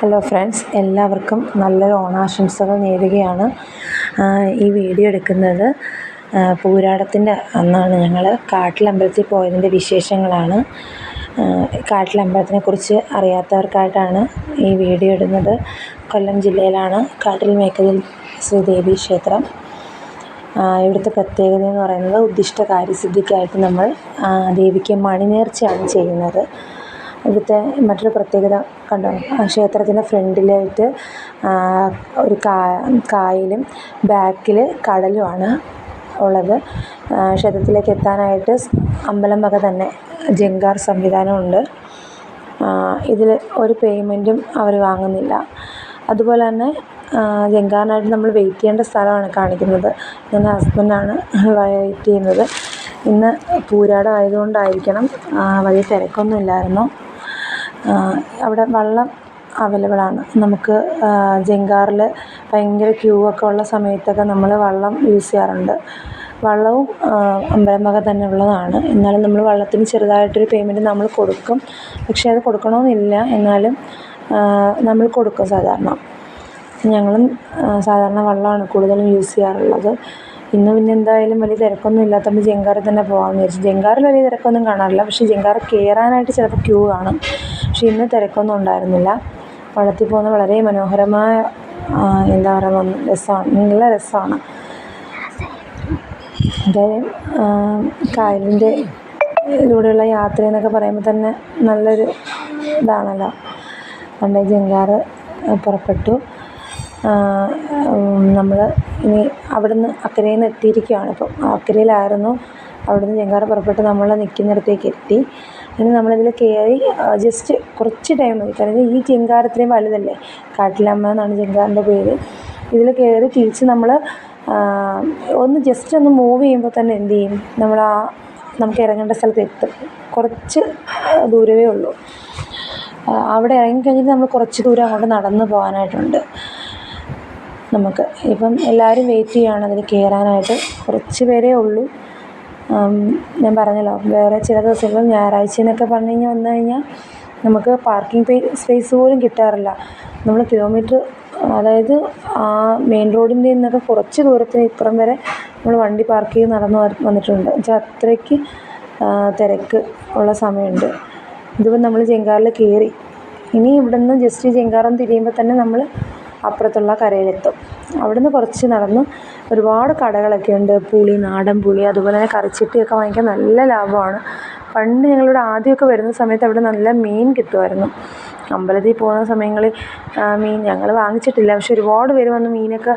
Hello friends എല്ലാവർക്കും നല്ലൊരു ഓണാശംസകൾ നേരുകയാണ്. ഈ വീഡിയോ എടുക്കുന്നത് പൂരാടത്തിന്റെ അന്നാണ്. ഞങ്ങൾ കാട്ടിലമ്പലത്തിൽ പോയതിന്റെ വിശേഷങ്ങളാണ്. കാട്ടിലമ്പലത്തിനെ കുറിച്ച് അറിയാത്തവർക്കായിട്ടാണ് ഈ വീഡിയോ ഇടുന്നത്. കൊല്ലം ജില്ലയിലാണ് കാട്ടിൽ മേക്കലിൽ ശ്രീദേവി ക്ഷേത്രം. ഇവിടുത്തെ പ്രത്യേകത എന്ന് പറയുന്നത് ഉദ്ദിഷ്ട കാര്യസിദ്ധിക്കായിട്ട് നമ്മൾ ദേവിക്ക് മണിനേർച്ചയാണ് ചെയ്യുന്നത്. ഇവിടുത്തെ മറ്റൊരു പ്രത്യേകത കണ്ടോ? ക്ഷേത്രത്തിന്റെ ഫ്രണ്ടിലായിട്ട് ഒരു കായലും ബാക്കിൽ കടലുമാണ് ഉള്ളത്. ക്ഷേത്രത്തിലേക്ക് എത്താനായിട്ട് അമ്പലം വക തന്നെ ജങ്കാർ സംവിധാനമുണ്ട്. ഇതിൽ ഒരു പേയ്മെന്റും അവർ വാങ്ങുന്നില്ല. അതുപോലെ തന്നെ ജങ്കാറിനായിട്ട് നമ്മൾ വെയിറ്റ് ചെയ്യേണ്ട സ്ഥലമാണ് കാണിക്കുന്നത്. എന്റെ ഹസ്ബൻഡാണ് വെയിറ്റ് ചെയ്യുന്നത്. ഇന്ന് പൂരാടം ആയതുകൊണ്ടായിരിക്കണം വലിയ തിരക്കൊന്നും ഇല്ലായിരുന്നു അവിടെ വള്ളം അവൈലബിളാണ് നമുക്ക് ജങ്കാറിൽ ഭയങ്കര ക്യൂ ഒക്കെ ഉള്ള സമയത്തൊക്കെ നമ്മൾ വള്ളം യൂസ് ചെയ്യാറുണ്ട്. വള്ളവും വക തന്നെ ഉള്ളതാണ്. എന്നാലും നമ്മൾ വള്ളത്തിന് ചെറുതായിട്ടൊരു പേയ്മെന്റ് നമ്മൾ കൊടുക്കും. പക്ഷേ അത് കൊടുക്കണമെന്നില്ല എന്നാലും നമ്മൾ കൊടുക്കും സാധാരണ. ഞങ്ങളും സാധാരണ വള്ളമാണ് കൂടുതലും യൂസ് ചെയ്യാറുള്ളത്. ഇന്ന് പിന്നെ എന്തായാലും വലിയ തിരക്കൊന്നും ഇല്ലാത്തതുകൊണ്ട് ജങ്കാറിൽ തന്നെ പോകാമെന്ന് വിചാരിച്ചു. ജങ്കാറിൽ വലിയ തിരക്കൊന്നും കാണാറില്ല. പക്ഷേ ജങ്കാർ കയറാനായിട്ട് ചിലപ്പോൾ ക്യൂ കാണും. പക്ഷേ ഇന്ന് തിരക്കൊന്നും ഉണ്ടായിരുന്നില്ല. വള്ളത്തിൽ പോകുന്നത് വളരെ മനോഹരമായ എന്താ പറയുക രസമാണ്. നല്ല രസമാണ്. എന്തായാലും കായലിന്റെ ഇതിലൂടെയുള്ള യാത്ര എന്നൊക്കെ പറയുമ്പോൾ തന്നെ നല്ലൊരു ഇതാണല്ലോ. പണ്ട് ജങ്കാറ് പുറപ്പെട്ടു. നമ്മൾ ഇനി അവിടുന്ന് അക്കരയിൽ നിന്ന് എത്തിയിരിക്കുകയാണ് ഇപ്പം അക്കരയിലായിരുന്നു അവിടുന്ന് ജങ്കാർ പുറപ്പെട്ട് നമ്മൾ നിൽക്കുന്നിടത്തേക്ക് എത്തി. ഇനി നമ്മളിതിൽ കയറി ജസ്റ്റ് കുറച്ച് ടൈം മതി. കാരണം ഈ ജങ്കാർ വലുതല്ലേ? കാട്ടിലമ്മ എന്നാണ് ജങ്കാറിന്റെ പേര്. ഇതിൽ കയറി തിരിച്ച് നമ്മൾ ഒന്ന് ജസ്റ്റ് ഒന്ന് മൂവ് ചെയ്യുമ്പോൾ തന്നെ എന്ത് ചെയ്യും? നമ്മൾ ആ നമുക്ക് ഇറങ്ങേണ്ട സ്ഥലത്ത് എത്തും. കുറച്ച് ദൂരമേ ഉള്ളൂ. അവിടെ ഇറങ്ങിക്കഴിഞ്ഞിട്ട് നമ്മൾ കുറച്ച് ദൂരം അങ്ങോട്ട് നടന്ന് പോകാനായിട്ടുണ്ട്. നമുക്ക്. ഇപ്പം എല്ലാവരും വെയിറ്റ് ചെയ്യുകയാണ് അതിൽ കയറാനായിട്ട് കുറച്ച് പേരേ ഉള്ളൂ. ഞാൻ പറഞ്ഞല്ലോ വേറെ ചില ദിവസങ്ങളിൽ ഞായറാഴ്ച എന്നൊക്കെ പറഞ്ഞു കഴിഞ്ഞാൽ വന്നു കഴിഞ്ഞാൽ നമുക്ക് പാർക്കിംഗ് സ്പേസ് പോലും കിട്ടാറില്ല. നമ്മൾ കിലോമീറ്റർ അതായത് ആ മെയിൻ റോഡിന്റെ നിന്നൊക്കെ കുറച്ച് ദൂരത്തിന് ഇപ്പുറം വരെ നമ്മൾ വണ്ടി പാർക്ക് ചെയ്ത് നടന്നു വന്നിട്ടുണ്ട്. വെച്ചാൽ അത്രയ്ക്ക് തിരക്ക് ഉള്ള സമയമുണ്ട്. ഇതിപ്പോൾ നമ്മൾ ജങ്കാറിൽ കയറി ഇനി ഇവിടുന്ന് ജസ്റ്റ് ജങ്കാറം തിരിയുമ്പോൾ തന്നെ നമ്മൾ അപ്പുറത്തുള്ള കരയിലെത്തും. അവിടുന്ന് കുറച്ച് നടന്ന് ഒരുപാട് കടകളൊക്കെ ഉണ്ട്. പുളി നാടൻ പുളി അതുപോലെ തന്നെ കറിച്ചട്ടിയൊക്കെ വാങ്ങിക്കാൻ നല്ല ലാഭമാണ്. പണ്ട് ഞങ്ങളിവിടെ ആദ്യമൊക്കെ വരുന്ന സമയത്ത് അവിടെ നല്ല മീൻ കിട്ടുമായിരുന്നു. അമ്പലത്തിൽ പോകുന്ന സമയങ്ങളിൽ മീൻ ഞങ്ങൾ വാങ്ങിച്ചിട്ടില്ല. പക്ഷെ ഒരുപാട് പേര് വന്ന് മീനൊക്കെ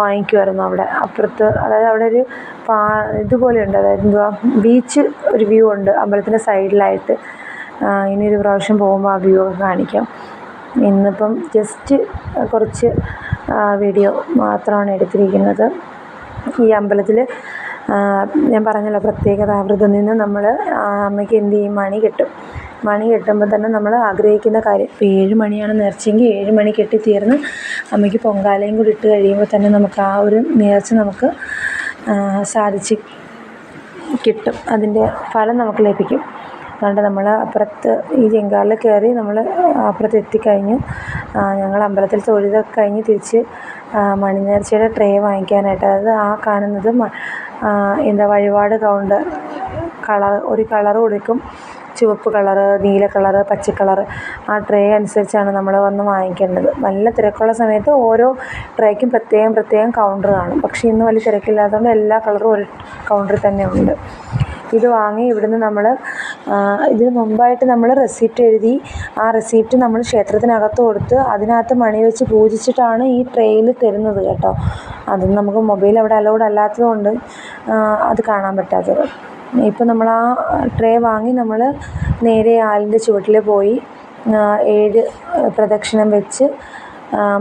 വാങ്ങിക്കുമായിരുന്നു അവിടെ. അപ്പുറത്ത് അതായത് അവിടെ ഒരു പാ ഇതുപോലെയുണ്ട് അതായത് എന്തുവാ ബീച്ച് ഒരു വ്യൂ ഉണ്ട് അമ്പലത്തിന്റെ സൈഡിലായിട്ട്. ഇനി ഒരു പ്രാവശ്യം പോകുമ്പോൾ ആ വ്യൂ ഒക്കെ കാണിക്കാം. ഇന്നിപ്പം ജസ്റ്റ് കുറച്ച് വീഡിയോ മാത്രമാണ് എടുത്തിരിക്കുന്നത്. ഈ അമ്പലത്തിൽ ഞാൻ പറഞ്ഞല്ലോ പ്രത്യേകത വ്രതം നിന്ന് നമ്മൾ അമ്മയ്ക്ക് എന്ത് ചെയ്യും? മണി കിട്ടും. മണി കെട്ടുമ്പോൾ തന്നെ നമ്മൾ ആഗ്രഹിക്കുന്ന കാര്യം ഇപ്പോൾ ഏഴ് മണിയാണ് നേർച്ചയെങ്കിൽ ഏഴ് മണി കെട്ടിത്തീർന്ന് അമ്മയ്ക്ക് പൊങ്കാലയും കൂടി ഇട്ട് കഴിയുമ്പോൾ തന്നെ നമുക്ക് ആ ഒരു നേർച്ച നമുക്ക് സാധിച്ച് കിട്ടും. അതിന്റെ ഫലം നമുക്ക് ലഭിക്കും. അതുകൊണ്ട് നമ്മൾ അപ്പുറത്ത് ഈ ജങ്കാറിൽ കയറി നമ്മൾ അപ്പുറത്ത് എത്തിക്കഴിഞ്ഞു. ഞങ്ങൾ അമ്പലത്തിൽ തൊഴുതൊക്കെ കഴിഞ്ഞ് തിരിച്ച് മണിനേർച്ചയുടെ ട്രേ വാങ്ങിക്കാനായിട്ട്. അതായത് ആ കാണുന്നത് എന്താ വഴിപാട് കൗണ്ടർ കളർ ഒരു കളർ കൊടുക്കും. ചുവപ്പ് കളറ് നീല കളറ് പച്ച ആ ട്രേ അനുസരിച്ചാണ് നമ്മൾ വന്ന് വാങ്ങിക്കേണ്ടത്. നല്ല തിരക്കുള്ള സമയത്ത് ഓരോ ട്രേക്കും പ്രത്യേകം പ്രത്യേകം കൗണ്ടർ കാണും. പക്ഷേ ഇന്ന് വലിയ തിരക്കില്ലാത്തതുകൊണ്ട് എല്ലാ കളറും ഒരു കൗണ്ടറിൽ തന്നെ ഉണ്ട്. ഇത് വാങ്ങി ഇവിടുന്ന് നമ്മൾ ഇതിന് മുമ്പായിട്ട് നമ്മൾ റെസിപ്റ്റ് എഴുതി ആ റെസിപ്റ്റ് നമ്മൾ ക്ഷേത്രത്തിനകത്ത് കൊടുത്ത് അതിനകത്ത് മണി വെച്ച് പൂജിച്ചിട്ടാണ് ഈ ട്രെയിൽ തരുന്നത് കേട്ടോ. അത് നമുക്ക് മൊബൈൽ അവിടെ അലൗഡ് അല്ലാത്തത് കൊണ്ട് അത് കാണാൻ പറ്റാത്തത്. ഇപ്പം നമ്മൾ ആ ട്രേ വാങ്ങി നമ്മൾ നേരെ ആലിന്റെ ചുവട്ടിൽ പോയി ഏഴ് പ്രദക്ഷിണം വെച്ച്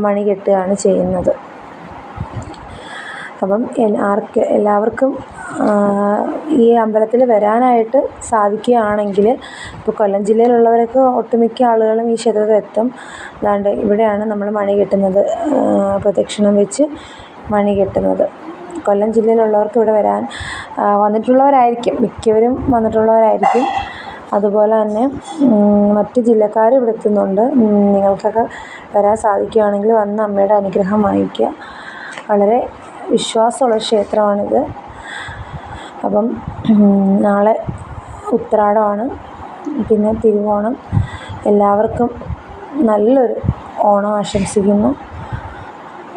മണി കെട്ടുകയാണ് ചെയ്യുന്നത്. അപ്പം ആർക്ക് എല്ലാവർക്കും ഈ അമ്പലത്തിൽ വരാനായിട്ട് സാധിക്കുകയാണെങ്കിൽ ഇപ്പോൾ കൊല്ലം ജില്ലയിലുള്ളവരൊക്കെ ഒട്ടുമിക്ക ആളുകളും ഈ ക്ഷേത്രത്തിൽ എത്തും. അതാണ്ട് ഇവിടെയാണ് നമ്മൾ മണി കെട്ടുന്നത്. പ്രദക്ഷിണം വെച്ച് മണി കെട്ടുന്നത്. കൊല്ലം ജില്ലയിലുള്ളവർക്ക് ഇവിടെ വരാൻ വന്നിട്ടുള്ളവരായിരിക്കും. മിക്കവരും വന്നിട്ടുള്ളവരായിരിക്കും. അതുപോലെ തന്നെ മറ്റ് ജില്ലക്കാരും ഇവിടെ എത്തുന്നുണ്ട്. നിങ്ങൾക്കൊക്കെ വരാൻ സാധിക്കുകയാണെങ്കിൽ വന്ന് അമ്മയുടെ അനുഗ്രഹം വാങ്ങിക്കുക. വളരെ വിശ്വാസമുള്ള ക്ഷേത്രമാണിത്. അപ്പം നാളെ ഉത്രാടമാണ്. പിന്നെ തിരുവോണം. എല്ലാവർക്കും നല്ലൊരു ഓണം ആശംസിക്കുന്നു.